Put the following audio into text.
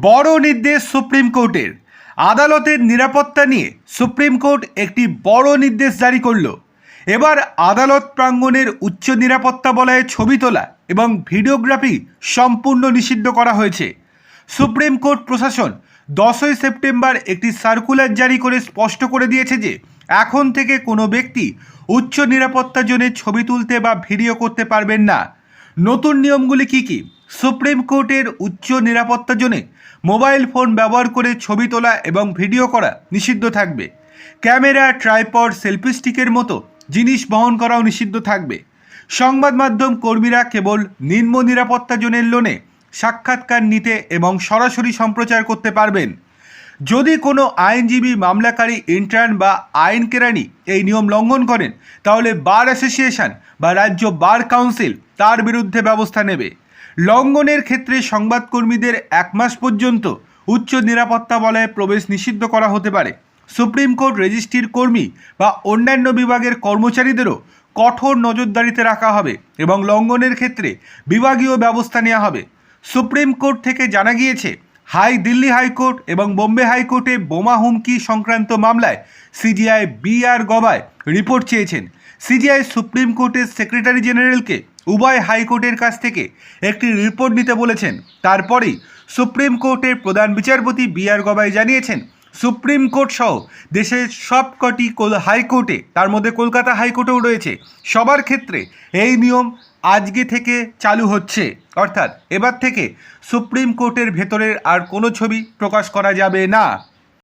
বড় নির্দেশ সুপ্রিম কোর্টের। আদালতের নিরাপত্তা নিয়ে সুপ্রিম কোর্ট একটি বড় নির্দেশ জারি করল। এবার আদালত প্রাঙ্গণের উচ্চ নিরাপত্তা বলয়ে ছবি তোলা এবং ভিডিওগ্রাফি সম্পূর্ণ নিষিদ্ধ করা হয়েছে। সুপ্রিম কোর্ট প্রশাসন দশই সেপ্টেম্বর একটি সার্কুলার জারি করে স্পষ্ট করে দিয়েছে যে, এখন থেকে কোনো ব্যক্তি উচ্চ নিরাপত্তা জোনে ছবি তুলতে বা ভিডিও করতে পারবেন না। নতুন নিয়মগুলি কি কি? সুপ্রিম কোর্টের উচ্চ নিরাপত্তা জোনে মোবাইল ফোন ব্যবহার করে ছবি তোলা এবং ভিডিও করা নিষিদ্ধ থাকবে। ক্যামেরা, ট্রাইপড, সেলফি স্টিকের মতো জিনিস বহন করাও নিষিদ্ধ থাকবে। সংবাদ মাধ্যম কর্মীরা কেবল নিম্ন নিরাপত্তা জোনের লোনে সাক্ষাৎকার নিতে এবং সরাসরি সম্প্রচার করতে পারবেন। যদি কোনো আইনজীবী, মামলাকারী, ইন্টার্ন বা আইন কেরানি এই নিয়ম লঙ্ঘন করেন, তাহলে বার অ্যাসোসিয়েশন বা রাজ্য বার কাউন্সিল তার বিরুদ্ধে ব্যবস্থা নেবে। লঙ্ঘনের ক্ষেত্রে সংবাদকর্মীদের এক মাস পর্যন্ত উচ্চ নিরাপত্তা বলয়ে প্রবেশ নিষিদ্ধ করা হতে পারে। সুপ্রিম কোর্ট রেজিস্ট্রির কর্মী বা অন্যান্য বিভাগের কর্মচারীদেরও কঠোর নজরদারিতে রাখা হবে এবং লঙ্ঘনের ক্ষেত্রে বিভাগীয় ব্যবস্থা নেওয়া হবে। সুপ্রিম কোর্ট থেকে জানা গিয়েছে হাই দিল্লি হাইকোর্ট এবং বোম্বে হাইকোর্টে বোমা হুমকি সংক্রান্ত মামলায় সিজিআই বি আর গবায় রিপোর্ট চেয়েছেন। সিজিআই সুপ্রিম কোর্টের সেক্রেটারি জেনারেলকে উভয় হাইকোর্টের কাছ থেকে একটি রিপোর্ট নিতে বলেছেন। তারপরেই সুপ্রিম কোর্টের প্রধান বিচারপতি বি আর গবাই জানিয়েছেন সুপ্রিম কোর্ট সহ দেশের সবকটি হাইকোর্টে, তার মধ্যে কলকাতা হাইকোর্টেও রয়েছে, সবার ক্ষেত্রে এই নিয়ম আজকে থেকে চালু হচ্ছে। অর্থাৎ এবার থেকে সুপ্রিম কোর্টের ভেতরের আর কোনো ছবি প্রকাশ করা যাবে না।